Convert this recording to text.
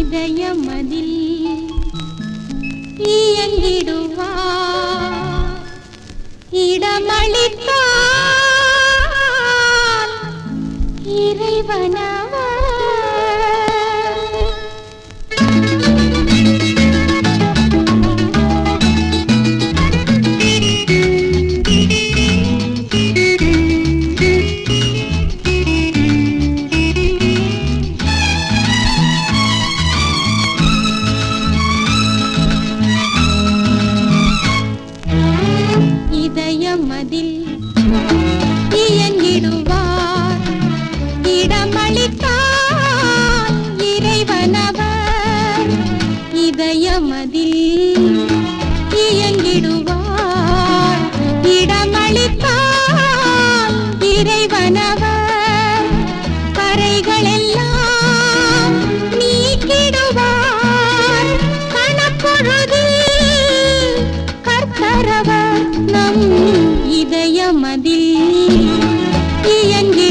இதயமதில் இயங்கிடுவா இடமளித்தா மதில் இயங்கிடுவார். இடமளித்தால் இறைவனவர். இதயமதில் இயங்கிடுவார். மனதில் இயங்கி